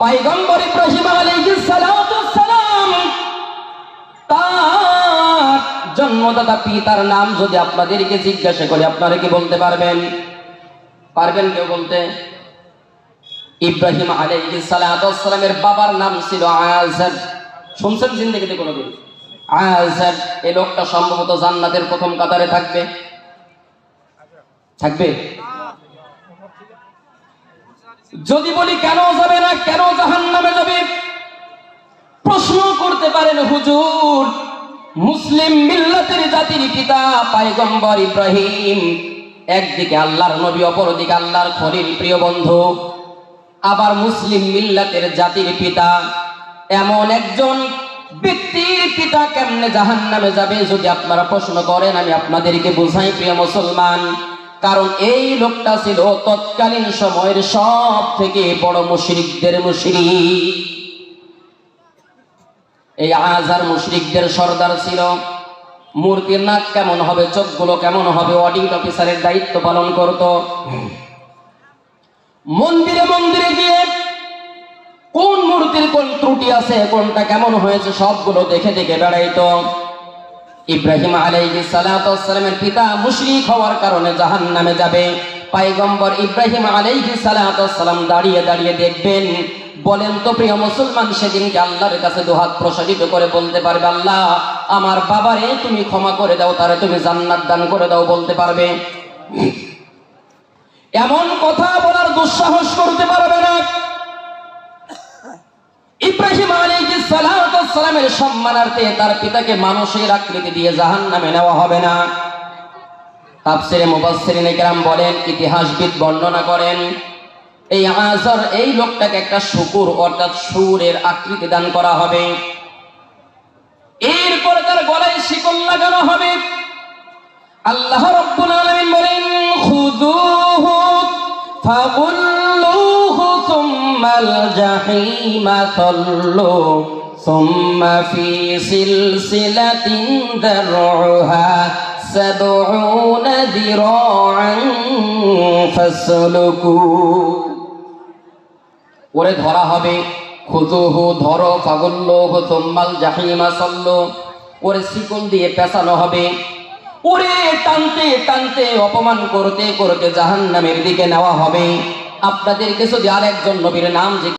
পাইগম্বর ইব্রাহিম আলাইহিস সালাতু সালাম তার জন্মদাতা পিতার নাম যদি আপনাদেরকে জিজ্ঞাসা করে, আপনারা কি বলতে পারবেন? পারবেন কেউ বলতে? ইব্রাহিম আলাইহিস সালাতু সালামের বাবার নাম ছিল আযার শুনছেন জিন্দেগিতে কোনোদিন? আযার এই লোকটা সম্ভবত জান্নাতের প্রথম কাতারে থাকবে। থাকবে? যদি বলি কেন যাবে না, কেন জাহান নামে যাবে? প্রশ্ন করতে পারেন হুজুর, মুসলিম মিল্লাতের জাতির পিতা পায়গম্বর ইব্রাহিম, একদিকে আল্লাহর নবী, অপরদিকে আল্লাহর খলিল, প্রিয় বন্ধু। আবার মুসলিম মিল্লাতের জাতির পিতা এমন একজন ব্যক্তির পিতা কেমনে জাহান নামে যাবে, যদি আপনারা প্রশ্ন করেন, আমি আপনাদেরকে বুঝাই, প্রিয় মুসলমান। কারণ এই লোকটা ছিল তৎকালীন সময়ের সব থেকে বড় মুশরিকদের মুশরিক। এই আজার মুশরিকদের সর্দার ছিল। মূর্তির নাক কেমন হবে, চোখগুলো কেমন হবে, অডিট অফিসারের দায়িত্ব পালন করত। মন্দিরে মন্দিরে গিয়ে কোন মূর্তির কোন ত্রুটি আছে, কোনটা কেমন হয়েছে, সবগুলো দেখে দেখে বেড়াইতো। ইব্রাহিম আলাইহিস সালামের পিতা মুশরিক হওয়ার কারণে জাহান নামে যাবে। পাইগম্বর ইব্রাহিম আলাইহিস সালাম দাঁড়িয়ে দাঁড়িয়ে দেখবেন, বলেন, তো প্রিয় মুসলমান, সেদিনকে আল্লাহর কাছে দুহাত প্রসারিত করে বলতে পারবে আল্লাহ, আমার বাবারে তুমি ক্ষমা করে দাও, তারে তুমি জান্নাত দান করে দাও, বলতে পারবে। এমন কথা বলার দুঃসাহস করতে পারবে সালামের সম্মানার্থে তার পিতাকে মানুষের আকৃতি দিয়ে জাহান নামে নেওয়া হবে না। তাফসিরে মুবাসসিরিন ইকরাম বলেন, ইতিহাসবিদ বর্ণনা করেন, এই আজর এই লোকটাকে একটা শুকুর অর্থাৎ সুরের আকৃতি দান করা হবে। এরপরে তার গলায় শিকল লাগানো হবে। আল্লাহ রাব্বুল আলামিন বলেন, খুযুহু ফাগুল্লুহু সুম্মাল জাহিমা সাল্লু সুম্মা ফি সিলসিলাতিন দারউহা সাবউনা যিরাআন ফাসলুকু ওরে ধরা হবে। খুজুহু ধরো, ফাগুল্লুহু, সুম্মাল জাহিমা, সাল্লু। ওরে শিকল দিয়ে পেঁচানো হবে। ওরে টানতে টানতে, অপমান করতে করতে জাহান্নামের দিকে নেওয়া হবে। আপনাদেরকে যদি আরেকজন নবীর নাম